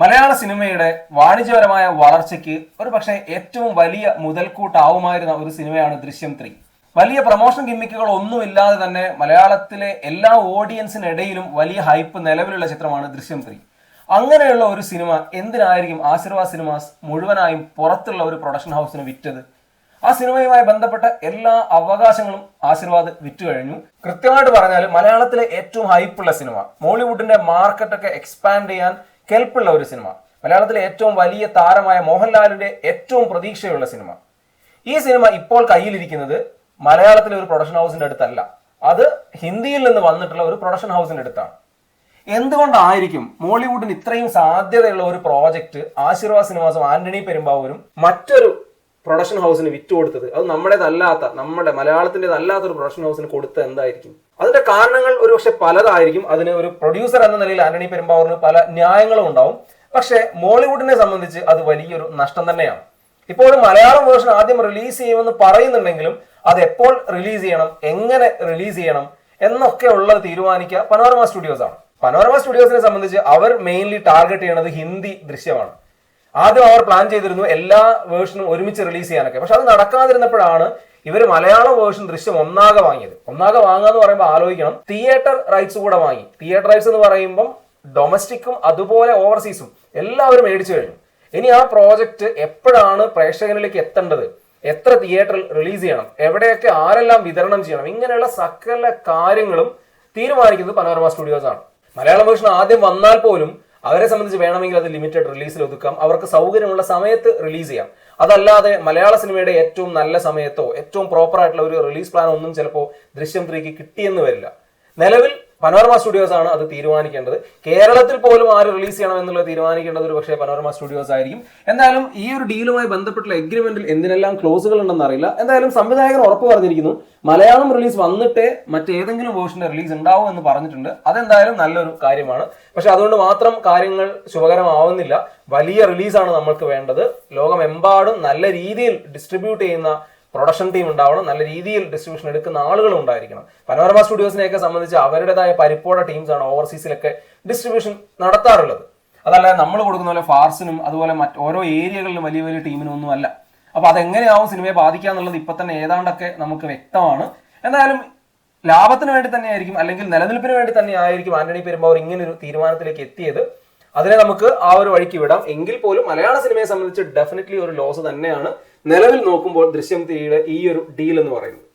മലയാള സിനിമയുടെ വാണിജ്യപരമായ വളർച്ചയ്ക്ക് ഒരു പക്ഷേ ഏറ്റവും വലിയ മുതൽക്കൂട്ടാവുമായിരുന്ന ഒരു സിനിമയാണ് ദൃശ്യം ത്രീ. വലിയ പ്രൊമോഷൻ ഗിമ്മിക്കുകൾ ഒന്നുമില്ലാതെ തന്നെ മലയാളത്തിലെ എല്ലാ ഓഡിയൻസിനിടയിലും വലിയ ഹൈപ്പ് നിലവിലുള്ള ചിത്രമാണ് ദൃശ്യം ത്രീ. അങ്ങനെയുള്ള ഒരു സിനിമ എന്തിനായിരിക്കും ആശീർവാദ് സിനിമാസ് മുഴുവനായും പുറത്തുള്ള ഒരു പ്രൊഡക്ഷൻ ഹൗസിന് വിറ്റത്? ആ സിനിമയുമായി ബന്ധപ്പെട്ട എല്ലാ അവകാശങ്ങളും ആശീർവാദ് വിറ്റു കഴിഞ്ഞു. കൃത്യമായിട്ട് പറഞ്ഞാൽ മലയാളത്തിലെ ഏറ്റവും ഹൈപ്പുള്ള സിനിമ. മോളിവുഡിന്റെ മാർക്കറ്റൊക്കെ എക്സ്പാൻഡ് ചെയ്യാൻ കെൽപ്പുള്ള ഒരു സിനിമ. മലയാളത്തിലെ ഏറ്റവും വലിയ താരമായ മോഹൻലാലിന്റെ ഏറ്റവും പ്രതീക്ഷയുള്ള സിനിമ. ഈ സിനിമ ഇപ്പോൾ കയ്യിലിരിക്കുന്നത് മലയാളത്തിലെ ഒരു പ്രൊഡക്ഷൻ ഹൗസിന്റെ അടുത്തല്ല. അത് ഹിന്ദിയിൽ നിന്ന് വന്നിട്ടുള്ള ഒരു പ്രൊഡക്ഷൻ ഹൗസിന്റെ അടുത്താണ്. എന്തുകൊണ്ടായിരിക്കും മോളിവുഡിന് ഇത്രയും സാധ്യതയുള്ള ഒരു പ്രോജക്റ്റ് ആശീർവാദ് സിനിമാസും ആന്റണി പെരുമ്പാവൂരും മറ്റൊരു പ്രൊഡക്ഷൻ ഹൗസിന് വിറ്റ് കൊടുത്തത്. അത് നമ്മുടേതല്ലാത്ത നമ്മുടെ മലയാളത്തിന്റെതല്ലാത്ത ഒരു പ്രൊഡക്ഷൻ ഹൗസിന് കൊടുത്ത എന്തായിരിക്കും? അതിന്റെ കാരണങ്ങൾ ഒരു പക്ഷെ പലതായിരിക്കും. അതിന് ഒരു പ്രൊഡ്യൂസർ എന്ന നിലയിൽ ആന്റണി പെരുമ്പാവൂരിന് പല ന്യായങ്ങളും ഉണ്ടാവും. പക്ഷേ മോളിവുഡിനെ സംബന്ധിച്ച് അത് വലിയൊരു നഷ്ടം തന്നെയാണ്. ഇപ്പോൾ മലയാളം വേർഷൻ ആദ്യം റിലീസ് ചെയ്യുമെന്ന് പറയുന്നുണ്ടെങ്കിലും അത് എപ്പോൾ റിലീസ് ചെയ്യണം എങ്ങനെ റിലീസ് ചെയ്യണം എന്നൊക്കെ ഉള്ളത് തീരുമാനിക്കുക പനോരമ സ്റ്റുഡിയോസ് ആണ്. പനോരമ സ്റ്റുഡിയോസിനെ സംബന്ധിച്ച് അവർ മെയിൻലി ടാർഗറ്റ് ചെയ്യുന്നത് ഹിന്ദി ദൃശ്യമാണ്. ആദ്യം അവർ പ്ലാൻ ചെയ്തിരുന്നു എല്ലാ വേർഷനും ഒരുമിച്ച് റിലീസ് ചെയ്യാനൊക്കെ. പക്ഷെ അത് നടക്കാതിരുന്നപ്പോഴാണ് ഇവർ മലയാളം വേർഷൻ ദൃശ്യം ഒന്നാകെ വാങ്ങിയത്. ഒന്നാകെ വാങ്ങുക എന്ന് പറയുമ്പോൾ ആലോചിക്കണം. തിയേറ്റർ റൈറ്റ്സ് കൂടെ വാങ്ങി. തിയേറ്റർ റൈറ്റ്സ് എന്ന് പറയുമ്പം ഡൊമസ്റ്റിക്കും അതുപോലെ ഓവർസീസും എല്ലാവരും മേടിച്ചു കഴിഞ്ഞു. ഇനി ആ പ്രോജക്റ്റ് എപ്പോഴാണ് പ്രേക്ഷകനിലേക്ക് എത്തേണ്ടത്? എത്ര തിയേറ്ററിൽ റിലീസ് ചെയ്യണം? എവിടെയൊക്കെ ആരെല്ലാം വിതരണം ചെയ്യണം? ഇങ്ങനെയുള്ള സകല കാര്യങ്ങളും തീരുമാനിക്കുന്നത് പനോരമ സ്റ്റുഡിയോസ് ആണ്. മലയാളം വേർഷൻ ആദ്യം വന്നാൽ പോലും അവരെ സംബന്ധിച്ച് വേണമെങ്കിൽ അത് ലിമിറ്റഡ് റിലീസിൽ ഒതുക്കാം. അവർക്ക് സൗകര്യമുള്ള സമയത്ത് റിലീസ് ചെയ്യാം. അതല്ലാതെ മലയാള സിനിമയുടെ ഏറ്റവും നല്ല സമയത്തോ ഏറ്റവും പ്രോപ്പർ ആയിട്ടുള്ള ഒരു റിലീസ് പ്ലാൻ ഒന്നും ചിലപ്പോൾ ദൃശ്യം ത്രീക്ക് കിട്ടിയെന്ന് വരില്ല. നിലവിൽ പനോരമ സ്റ്റുഡിയോസ് ആണ് അത് തീരുമാനിക്കേണ്ടത്. കേരളത്തിൽ പോലും ആര് റിലീസ് ചെയ്യണം എന്നുള്ളത് തീരുമാനിക്കേണ്ടത് ഒരു പക്ഷേ പനോരമ സ്റ്റുഡിയോസ് ആയിരിക്കും. എന്തായാലും ഈ ഒരു ഡീലുമായി ബന്ധപ്പെട്ടുള്ള എഗ്രിമെന്റിൽ എന്തിനെല്ലാം ക്ലോസുകൾ ഉണ്ടെന്ന് അറിയില്ല. എന്തായാലും സംവിധായകൻ ഉറപ്പ് പറഞ്ഞിരിക്കുന്നു. മലയാളം റിലീസ് വന്നിട്ടേ മറ്റേതെങ്കിലും വേർഷന്റെ റിലീസ് ഉണ്ടാവും എന്ന് പറഞ്ഞിട്ടുണ്ട്. അതെന്തായാലും നല്ലൊരു കാര്യമാണ്. പക്ഷെ അതുകൊണ്ട് മാത്രം കാര്യങ്ങൾ ശുഭകരമാവുന്നില്ല. വലിയ റിലീസാണ് നമ്മൾക്ക് വേണ്ടത്. ലോകമെമ്പാടും നല്ല രീതിയിൽ ഡിസ്ട്രിബ്യൂട്ട് ചെയ്യുന്ന പ്രൊഡക്ഷൻ ടീം ഉണ്ടാവണം നല്ല രീതിയിൽ ഡിസ്ട്രിബ്യൂഷൻ എടുക്കുന്ന ആളുകൾ ഉണ്ടായിരിക്കണം. പനോരമ സ്റ്റുഡിയോസിനെയൊക്കെ സംബന്ധിച്ച് അവരുടേതായ പരിപ്പോടെ ടീംസ് ആണ് ഓവർസീസിലൊക്കെ ഡിസ്ട്രിബ്യൂഷൻ നടത്താറുള്ളത്. അതല്ലാതെ നമ്മൾ കൊടുക്കുന്ന പോലെ ഫാർസിനും അതുപോലെ മറ്റ് ഓരോ ഏരിയകളിലും വലിയ വലിയ ടീമിനും ഒന്നും അല്ല. അപ്പൊ അതെങ്ങനെയാവും സിനിമയെ ബാധിക്കുക എന്നുള്ളത് ഇപ്പൊ തന്നെ ഏതാണ്ടൊക്കെ നമുക്ക് വ്യക്തമാണ്. എന്തായാലും ലാഭത്തിന് വേണ്ടി തന്നെയായിരിക്കും അല്ലെങ്കിൽ നിലനിൽപ്പിന് വേണ്ടി തന്നെ ആയിരിക്കും ആന്റണി പെരുമ്പാവൂർ ഇങ്ങനെ ഒരു തീരുമാനത്തിലേക്ക് എത്തിയത്. അതിനെ നമുക്ക് ആ ഒരു വഴിക്ക് വിടാം. എങ്കിൽ പോലും മലയാള സിനിമയെ സംബന്ധിച്ച് ഡെഫിനറ്റ്ലി ഒരു ലോസ് തന്നെയാണ്. നിലവിൽ നോക്കുമ്പോൾ ദൃശ്യം ത്രീയുടെ ഈ ഒരു ഡീൽ എന്ന് പറയുന്നത്